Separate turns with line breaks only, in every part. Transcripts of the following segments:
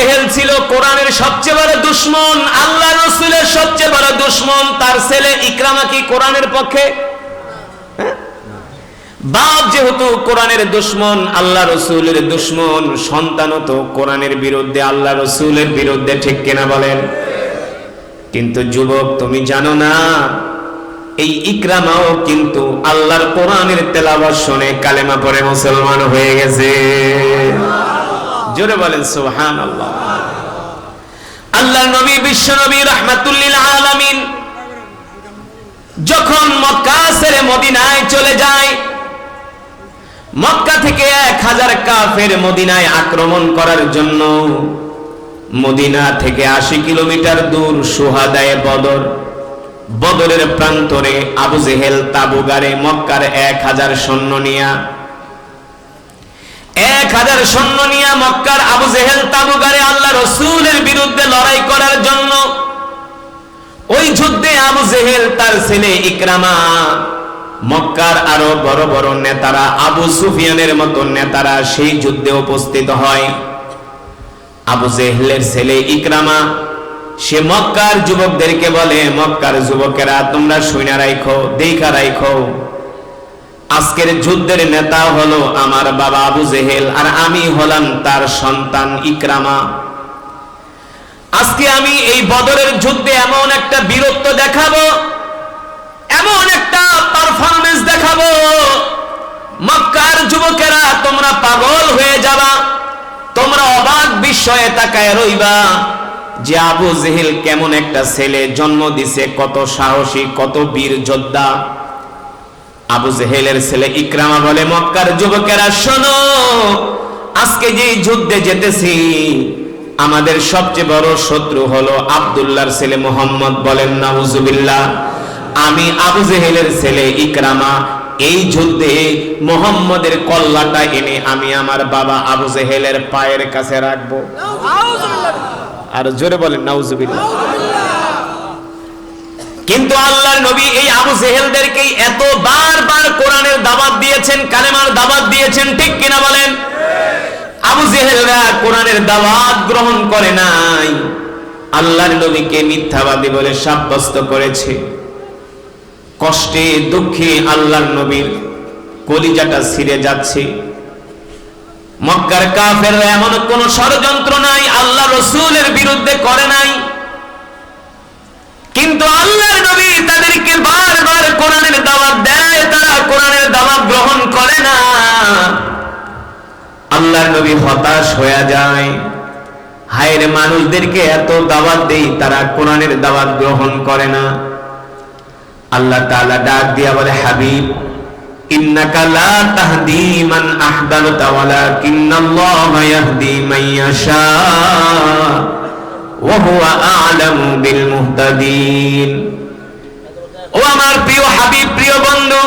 জেহেল ছিল কোরআনের সবচেয়ে বড় দুশ্মন আল্লাহ রসুলের সবচেয়ে বড় দুশ্মন, তার ছেলে ইকরামা কি কোরআনের পক্ষে? হ্যাঁ? বাপ যেহেতু কোরআনের দুশ্মন আল্লাহ রসুলের দুশ্মন, সন্তানও তো কোরআনের বিরুদ্ধে আল্লাহ রসুলের বিরুদ্ধে, ঠিক কিনা বলেন? কিন্তু যুবক, তুমি জানো না, এই ইকরামাও কিন্তু আল্লাহর কোরআনের তেলাওয়াত শুনে কালেমা পরে মুসলমান হয়ে গেছে। জোরে বলেন সুবহান আল্লাহ আল্লাহ নবী, বিশ্ব নবী, রহমাতুল্লিল আলামিন, যখন মক্কা ছেড়ে মদিনায় চলে যায়, মক্কা থেকে এক হাজার কাফের মদিনায় আক্রমণ করার জন্য মদিনা থেকে আশি কিলোমিটার দূর সুহাদায় বদর, বদরের প্রান্তরে আবু জেহেল তাবুগারে মক্কার এক হাজার সৈন্য নিয়া এক হাজার সৈন্য নিয়া মক্কার আবু জেহেল তাবুগারে আল্লাহ রসুলের বিরুদ্ধে লড়াই করার জন্য ওই যুদ্ধে আবু জেহেল তার ছেলে ইকরামা, মক্কার আরও বড় বড় নেতারা, আবু সুফিয়ানের মতো নেতারা সেই যুদ্ধে উপস্থিত হয়। আবু জেহেলের ছেলে ইকরামা, সে মক্কার যুবকদেরকে বলে, মক্কার যুবকেরা, তোমরা শুনে রাখো দেখা রাখো আজকের যুদ্ধের নেতা হলো আমার বাবা আবু জেহেল, আর আমি হলাম তার সন্তান ইকরামা। আজকে আমি এই বদরের যুদ্ধে এমন একটা বীরত্ব দেখাবো, এমন একটা পারফরমেন্স দেখাবো। মক্কার যুবকেরা, তোমরা পাগল হয়ে যাবা, তোমরা অবাক বিস্ময়ে তাকায় রইবা যে আবু জেহেল কেমন একটা ছেলে, জন্ম দিছে কত সাহসী, কত বীর যোদ্ধা। আবু জেহেলের ছেলে ইকরামা বলে মক্কার যুবকেরা শোনো আজকে যে যুদ্ধে যেতেছি আমাদের সবচেয়ে বড় শত্রু হলো আব্দুল্লাহর ছেলে মোহাম্মদ বলেন নাউজুবিল্লাহ। আমি আবু জেহেলের ছেলে ইকরামা এই যুদ্ধে মোহাম্মদের কল্লাটা এনে আমি আমার বাবা আবু জেহেলের পায়ের কাছে রাখব। আর জোরে বলেন নাউজুবিল্লাহ। কিন্তু আল্লাহর নবী এই আবু জেহেলদেরকে এত বারবার কোরআনের দাবাত দিয়েছেন, কালেমার দাবাত দিয়েছেন, ঠিক কিনা বলেন? আবু জেহেলরা কোরআনের দাওয়াত গ্রহণ করে নাই। আল্লাহর নবীকে মিথ্যাবাদী বলে সাব্যস্ত করেছে। কষ্টে দুঃখে আল্লাহর নবীর কলিজাটা ছিঁড়ে যাচ্ছে। মক্কার কাফের এমন কোন ষড়যন্ত্র নাই, আল্লাহ রসুলের বিরুদ্ধে করে নাই। কিন্তু আল্লাহর নবী তাদেরকে বারবার কোরআনের দাওয়াত দেয় তারা কোরআনের দাওয়াত গ্রহণ করে না। আল্লাহর নবী হতাশ হয়ে যায়। হায়ের মানুষদেরকে এত দাওয়াত দেই, তারা কোরআনের দাওয়াত গ্রহণ করে না। আল্লাহ তাআলা ডাক দিয়া বলে, হাবিব, ইন্নাকা বিল মুহতাদিন। আমার প্রিয় হাবিব, প্রিয় বন্ধু,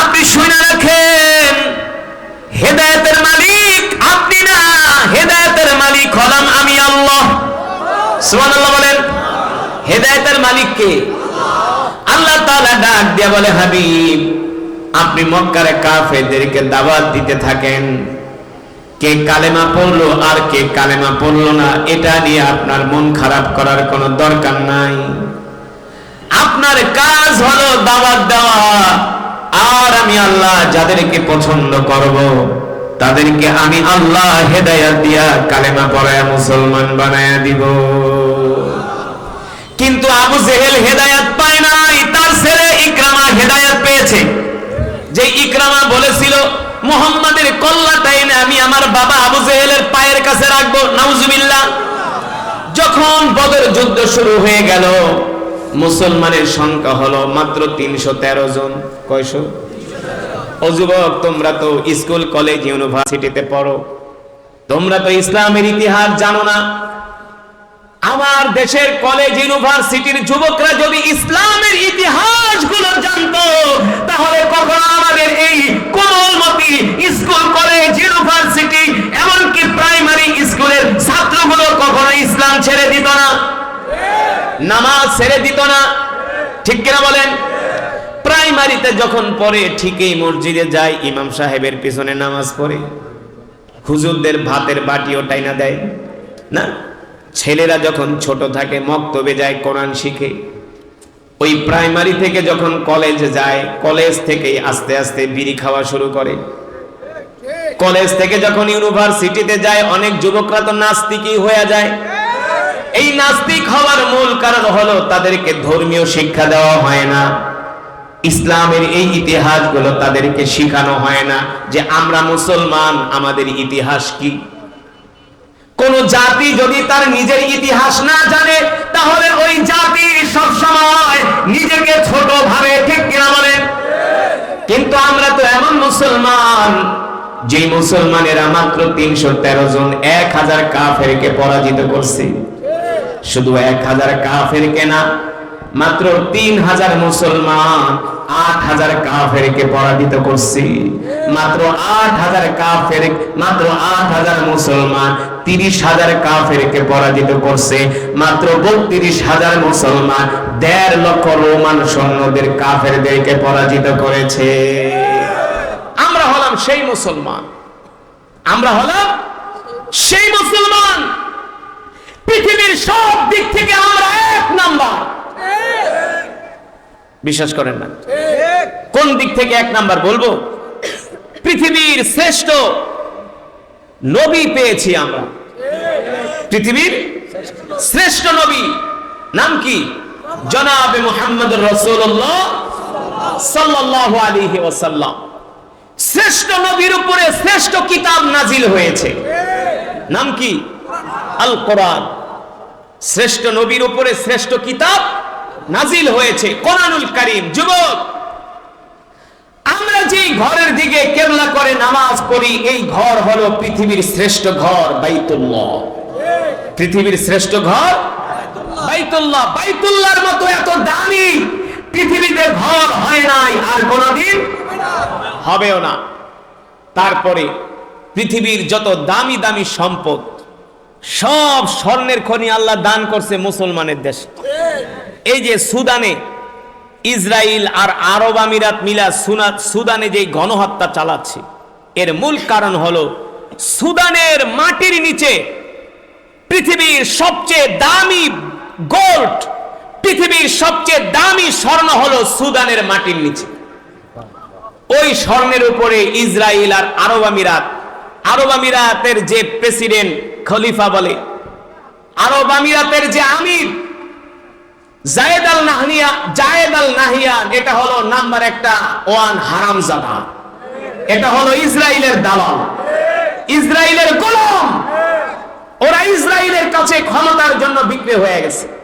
আপনি শুনে রাখেন, হেদায়তের মালিক আপনি না, হেদায়তের মালিক হলাম আমি আল্লাহ। বলেন, হেদায়েতের মালিক কে? আল্লাহ তাআলা ডাক দিয়ে বলে, হাবিব, আপনি মক্কারে কাফেরদেরকে দাওয়াত দিতে থাকেন। কে কালেমা পড়ল আর কে কালেমা পড়ল না, এটা নিয়ে আপনার মন খারাপ করার কোনো দরকার নাই। আপনার কাজ হলো দাওয়াত দেওয়া। আর আমি আল্লাহ যাদেরকে পছন্দ করব, তাদেরকে আমি আল্লাহ হেদায়াত দিয়া কালেমা পড়ায় মুসলমান বানায়া দিব। কিন্তু আবু জেহেল হেদায়াত পায় নাই, তার ছেলে ইকরামা হেদায়াত পেয়েছে। যে ইকরামা বলেছিল, মোহাম্মদের কল্লাটা এনে আমি আমার বাবা আবু জেহেলের পায়ের কাছে রাখব, নাউজুবিল্লাহ। যখন বদর যুদ্ধ শুরু হয়ে গেল মুসলমানের সংখ্যা হলো মাত্র তিনশো তেরো জন। কয়শো? ও যুবক, তোমরা তো স্কুল, কলেজ, ইউনিভার্সিটিতে পড়ো। তোমরা তো ইসলামের ইতিহাস জানো না। আমার দেশের কলেজ, ইউনিভার্সিটির যুবকরা যদি ইসলামের ইতিহাসগুলো জানতো, তাহলে কখনো আমাদের এই কোমলমতি স্কুল, কলেজ, ইউনিভার্সিটি, এমনকি প্রাইমারি স্কুলের ছাত্রগুলো কখনো ইসলাম ছেড়ে ছেড়ে দিত না। ঠিক কিনা বলেন? প্রাইমারিতে যখন পড়ে, ঠিকই মসজিদে যায়, ইমাম সাহেবের পিছনে নামাজ পড়ে। হুজুরদের ভাতের বাটিও টাইনা দেয়, না? ছেলেরা যখন ছোট থাকে, মক্তবে যায়, কোরআন শিখে। ওই প্রাইমারি থেকে যখন কলেজে যায়, কলেজ থেকে আস্তে আস্তে বিড়ি খাওয়া শুরু করে। কলেজ থেকে যখন ইউনিভার্সিটিতে যায়, অনেক যুবকরা তো নাস্তিকই হয়ে যায়। নাস্তিক হওয়ার মূল কারণ হলো তাদেরকে ধর্মীয় শিক্ষা দেওয়া হয় না। ইসলামের এই ইতিহাসগুলো তাদেরকে শেখানো হয় না যে আমরা মুসলমান, আমাদের ইতিহাস কি? কোন জাতি যদি তার নিজের ইতিহাস না জানে, তাহলে ওই জাতি সব সময় নিজেকে ছোট ভাবে, ঠিক কিনা বলেন? কিন্তু আমরা তো এমন মুসলমান যে মুসলমানেরা মাত্র তিনশো তেরো জন এক হাজার কাফেরকে পরাজিত করছে। শুধু এক হাজার কাফেরকে না মাত্র তিন হাজার মুসলমান আট হাজার কাফেরকে পরাজিত করছি। মাত্র আট হাজার কাফের, মাত্র আট হাজার মুসলমান তিরিশ হাজার কাফেরকে পরাজিত করছে। মাত্র বত্রিশ হাজার মুসলমান দেড় লক্ষ রোমান সৈন্যদের কাফেরদেরকে পরাজিত করেছে। আমরা হলাম সেই মুসলমান। আমরা হলাম সেই মুসলমান। পৃথিবীর সব দিক থেকে আমরা এক নাম্বার। বিশ্বাস করেন না? কোন দিক থেকে এক নাম্বার বলব? পৃথিবীর শ্রেষ্ঠ নবী পেয়েছি আমরা। পৃথিবীর শ্রেষ্ঠ নবী নাম কি? জনাবে মোহাম্মদ রসুল্লাহ সাল্লাল্লাহু আলাইহি ওয়াসাল্লাম। শ্রেষ্ঠ নবীর উপরে শ্রেষ্ঠ কিতাব নাজিল হয়েছে। নাম কি? আল কোরআন শ্রেষ্ঠ নবীর উপরে শ্রেষ্ঠ কিতাব নাজিল হয়েছে। কোরআনুল করিম, যুবক! আমরা যেই ঘরের দিকে কেবলা করে নামাজ পড়ি, এই ঘর হলো পৃথিবীর শ্রেষ্ঠ ঘর, বাইতুল্লাহ। পৃথিবীর শ্রেষ্ঠ ঘর, বাইতুল্লাহ। বাইতুল্লাহর মতো এত দামি পৃথিবীতে ঘর হয় নাই আর কোনদিন হবেও না। তারপরে পৃথিবীর যত দামি দামি সম্পদ সব স্বর্ণের খনি আল্লাহ দান করছে মুসলমানের দেশ। এই যে সুদানে ইসরায়েল আর আরব আমিরাত মিলা সুনা সুদানে যে গণহত্যা চালাচ্ছে, এর মূল কারণ হলো সুদানের মাটির নিচে পৃথিবীর সবচেয়ে দামি গোল্ড পৃথিবীর সবচেয়ে দামি স্বর্ণ হলো সুদানের মাটির নিচে। ওই স্বর্ণের উপরে ইসরায়েল আর আরব আমিরাত আরব আমিরাতের যে প্রেসিডেন্ট খলিফা বলে, আরব আমিরাতের যে আমির, জায়েদ আল নাহিয়া, জায়েদ আল নাহিয়ান এটা হলো নাম্বার একটা ওয়ান হারাম হারামজাদা। এটা হলো ইসরায়েলের দালাল। ইসরায়েলের গোলাম। ওরা ইসরায়েলের কাছে ক্ষমতার জন্য বিক্রি হয়ে গেছে।